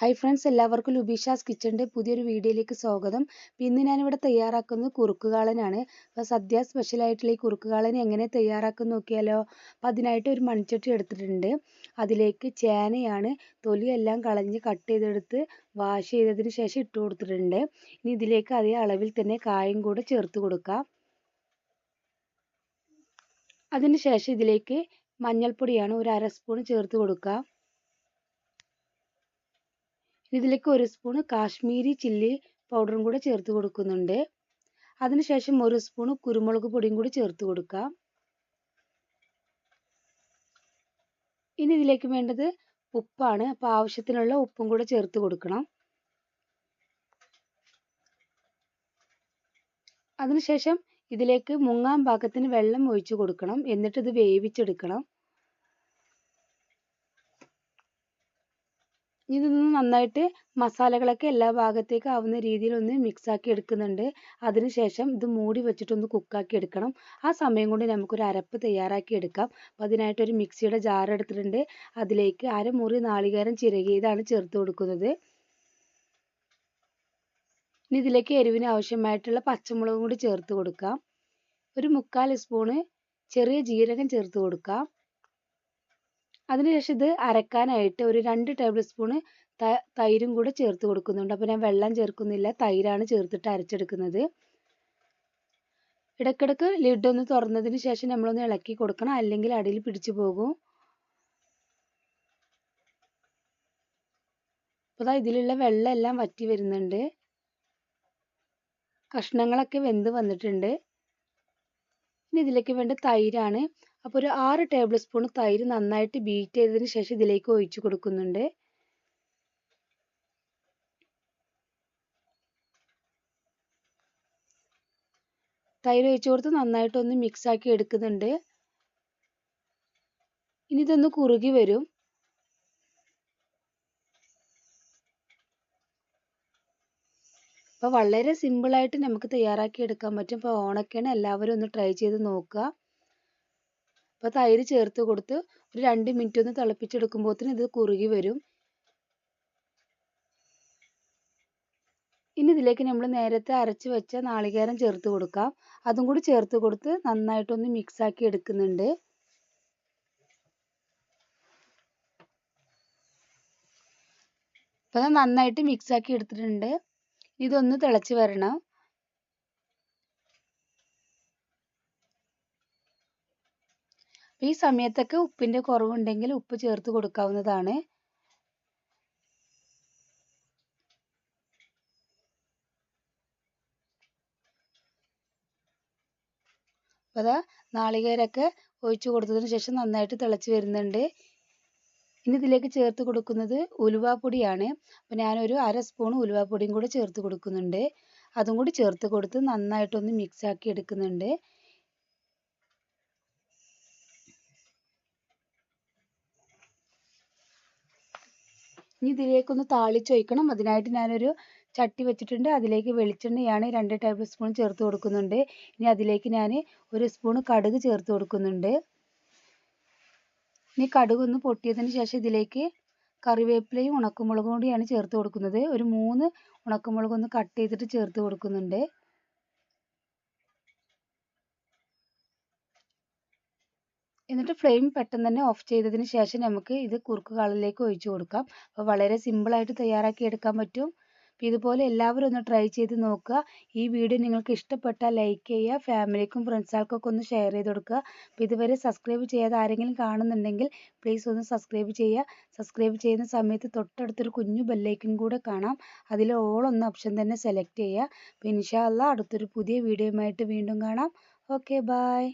Hi friends എല്ലാവർക്കും ലുബീഷാസ് കിച്ചന്റെ പുതിയൊരു വീഡിയോയിലേക്ക് സ്വാഗതം. ഇന്ന് ഞാനിവിടെ തയ്യാറാക്കുന്നത് കുറുക്കുകാളനാണ്. അപ്പോൾ സദ്യ സ്പെഷ്യലായിട്ടുള്ള ഈ കുറുക്കുകാളൻ എങ്ങനെ തയ്യാറാക്കുന്ന നോക്കിയാലോ? അപ്പോൾ അതിനായിട്ട് ഒരു മൺചട്ടി എടുത്തിട്ടുണ്ട്. അതിലേക്ക് ചേനയാണ് തൊലിയെല്ലാം കളഞ്ഞ് കട്ട് ചെയ്തെടുത്ത് വാഷ് ചെയ്തതിന് ശേഷം ഇട്ട് കൊടുത്തിട്ടുണ്ട്. ഇനി ഇതിലേക്ക് അതേ അളവിൽ തന്നെ കായും കൂടെ ചേർത്ത് കൊടുക്കാം. അതിന് ശേഷം ഇതിലേക്ക് മഞ്ഞൾപ്പൊടിയാണ് ഒരു അര സ്പൂൺ ചേർത്ത് കൊടുക്കാം. ഇതിലേക്ക് ഒരു സ്പൂൺ കാശ്മീരി ചില്ലി പൗഡറും കൂടെ ചേർത്ത് കൊടുക്കുന്നുണ്ട്. അതിനുശേഷം ഒരു സ്പൂൺ കുരുമുളക് പൊടിയും കൂടി ചേർത്ത് കൊടുക്കാം. ഇനി ഇതിലേക്ക് വേണ്ടത് ഉപ്പാണ്. അപ്പോൾ ആവശ്യത്തിനുള്ള ഉപ്പും കൂടെ ചേർത്ത് കൊടുക്കണം. അതിനുശേഷം ഇതിലേക്ക് മുങ്ങാൻ പാകത്തിന് വെള്ളം ഒഴിച്ചു കൊടുക്കണം. എന്നിട്ട് ഇത് വേവിച്ചെടുക്കണം. ഇതൊന്ന് നന്നായിട്ട് മസാലകളൊക്കെ എല്ലാ ഭാഗത്തേക്കും ആവുന്ന രീതിയിൽ ഒന്ന് മിക്സ് ആക്കി എടുക്കുന്നുണ്ട്. അതിനുശേഷം ഇത് മൂടി വെച്ചിട്ടൊന്ന് കുക്കാക്കി എടുക്കണം. ആ സമയം കൊണ്ട് നമുക്കൊരു അരപ്പ് തയ്യാറാക്കി എടുക്കാം. അപ്പോൾ അതിനായിട്ടൊരു മിക്സിയുടെ ജാർ എടുത്തിട്ടുണ്ട്. അതിലേക്ക് അരമുറി നാളികേരം ചിരകിയതാണ് ചേർത്ത് കൊടുക്കുന്നത്. ഇനി ഇതിലേക്ക് എരിവിന് ആവശ്യമായിട്ടുള്ള പച്ചമുളകും കൂടി ചേർത്ത് കൊടുക്കാം. ഒരു മുക്കാൽ സ്പൂണ് ചെറിയ ജീരകം ചേർത്ത് കൊടുക്കാം. അതിനുശേഷം ഇത് അരക്കാനായിട്ട് ഒരു രണ്ട് ടേബിൾ സ്പൂണ് തൈരും കൂടെ ചേർത്ത് കൊടുക്കുന്നുണ്ട്. അപ്പോൾ ഞാൻ വെള്ളം ചേർക്കുന്നില്ല തൈരാണ് ചേർത്തിട്ട് അരച്ചെടുക്കുന്നത്. ഇടയ്ക്കിടയ്ക്ക് ലിഡ് ഒന്ന് തുറന്നതിന് ശേഷം നമ്മളൊന്ന് ഇളക്കി കൊടുക്കണം അല്ലെങ്കിൽ അടിയിൽ പിടിച്ചു പോകും. അപ്പോൾ ഇതിലുള്ള വെള്ളമെല്ലാം വറ്റി വരുന്നുണ്ട്. കഷ്ണങ്ങളൊക്കെ വെന്ത് വന്നിട്ടുണ്ട്. ഇനി ഇതിലേക്ക് വേണ്ട തൈരാണ് അപ്പോൾ ഒരു ആറ് ടേബിൾ സ്പൂൺ തൈര് നന്നായിട്ട് ബീറ്റ് ചെയ്തതിന് ശേഷം ഇതിലേക്ക് ഒഴിച്ചു കൊടുക്കുന്നുണ്ട്. തൈര് ഒഴിച്ചു കൊടുത്ത് നന്നായിട്ടൊന്ന് മിക്സ് ആക്കി എടുക്കുന്നുണ്ട്. ഇനി ഇതൊന്ന് കുറുകി വരും. അപ്പോൾ വളരെ സിമ്പിളായിട്ട് നമുക്ക് തയ്യാറാക്കി എടുക്കാൻ പറ്റും. അപ്പോൾ ഓണൊക്കെയാണ് എല്ലാവരും ഒന്ന് ട്രൈ ചെയ്ത് നോക്കുക. അപ്പോൾ തൈര് ചേർത്ത് കൊടുത്ത് ഒരു രണ്ട് മിനിറ്റ് ഒന്ന് തിളപ്പിച്ചെടുക്കുമ്പോഴത്തേന് ഇത് കുറുകി വരും. ഇനി ഇതിലേക്ക് നമ്മൾ നേരത്തെ അരച്ച് വെച്ച നാളികേരം ചേർത്ത് കൊടുക്കാം. അതും കൂടി ചേർത്ത് കൊടുത്ത് നന്നായിട്ടൊന്ന് മിക്സ് ആക്കി എടുക്കുന്നുണ്ട്. അപ്പോൾ നന്നായിട്ട് മിക്സ് ആക്കി എടുത്തിട്ടുണ്ട്. ഇതൊന്ന് തിളച്ച് വരണം. ഈ സമയത്തൊക്കെ ഉപ്പിന്റെ കുറവുണ്ടെങ്കിൽ ഉപ്പ് ചേർത്ത് കൊടുക്കാവുന്നതാണ്. അപ്പോൾ അതാ നാളികേരൊക്കെ ഒഴിച്ചു കൊടുത്തതിന് ശേഷം നന്നായിട്ട് തിളച്ച് വരുന്നുണ്ട്. ഇനി ഇതിലേക്ക് ചേർത്ത് കൊടുക്കുന്നത് ഉലുവാപ്പൊടിയാണ്. അപ്പോൾ ഞാനൊരു അര സ്പൂൺ ഉലുവാപ്പൊടിയും കൂടെ ചേർത്ത് കൊടുക്കുന്നുണ്ട്. അതും കൂടി ചേർത്ത് കൊടുത്ത് നന്നായിട്ടൊന്ന് മിക്സ് ആക്കി എടുക്കുന്നുണ്ട്. ഇനി ഇതിലേക്ക് ഒന്ന് ഇതിലേക്കൊന്ന് താളിച്ചൊഴിക്കണം അതിനായിട്ട് ഞാനൊരു ചട്ടി വെച്ചിട്ടുണ്ട്. അതിലേക്ക് വെളിച്ചെണ്ണയാണ് രണ്ട് ടേബിൾ സ്പൂൺ ചേർത്ത് കൊടുക്കുന്നുണ്ട്. ഇനി അതിലേക്ക് ഞാൻ ഒരു സ്പൂൺ കടുക് ചേർത്ത് കൊടുക്കുന്നുണ്ട്. ഇനി കടുക് ഒന്ന് പൊട്ടിയതിന് ശേഷം ഇതിലേക്ക് കറിവേപ്പിലയും ഉണക്കമുളകും കൂടിയാണ് ചേർത്ത് കൊടുക്കുന്നത്. ഒരു മൂന്ന് ഉണക്കമുളക് ഒന്ന് കട്ട് ചെയ്തിട്ട് ചേർത്ത് കൊടുക്കുന്നുണ്ട്. എന്നിട്ട് ഫ്ലെയിം പെട്ടെന്ന് തന്നെ ഓഫ് ചെയ്തതിന് ശേഷം നമുക്ക് ഇത് കുറുക്ക് കളറിലേക്ക് ഒഴിച്ചു കൊടുക്കാം. അപ്പോൾ വളരെ സിമ്പിളായിട്ട് തയ്യാറാക്കി എടുക്കാൻ പറ്റും. അപ്പോൾ ഇതുപോലെ എല്ലാവരും ഒന്ന് ട്രൈ ചെയ്ത് നോക്കുക. ഈ വീഡിയോ നിങ്ങൾക്ക് ഇഷ്ടപ്പെട്ടാൽ ലൈക്ക് ചെയ്യുക ഫാമിലിക്കും ഫ്രണ്ട്സുകൾക്കൊക്കെ ഒന്ന് ഷെയർ ചെയ്ത് കൊടുക്കുക. അപ്പോൾ ഇതുവരെ സബ്സ്ക്രൈബ് ചെയ്യാതെ ആരെങ്കിലും കാണുന്നുണ്ടെങ്കിൽ പ്ലീസ് ഒന്ന് സബ്സ്ക്രൈബ് ചെയ്യുക. സബ്സ്ക്രൈബ് ചെയ്യുന്ന സമയത്ത് തൊട്ടടുത്തൊരു കുഞ്ഞു ബെല്ലൈക്കൻ കൂടെ കാണാം. അതിൽ ഓൾ എന്ന ഓപ്ഷൻ തന്നെ സെലക്ട് ചെയ്യുക. അപ്പോൾ ഇൻഷാല്ല അടുത്തൊരു പുതിയ വീഡിയോയുമായിട്ട് വീണ്ടും കാണാം. Okay bye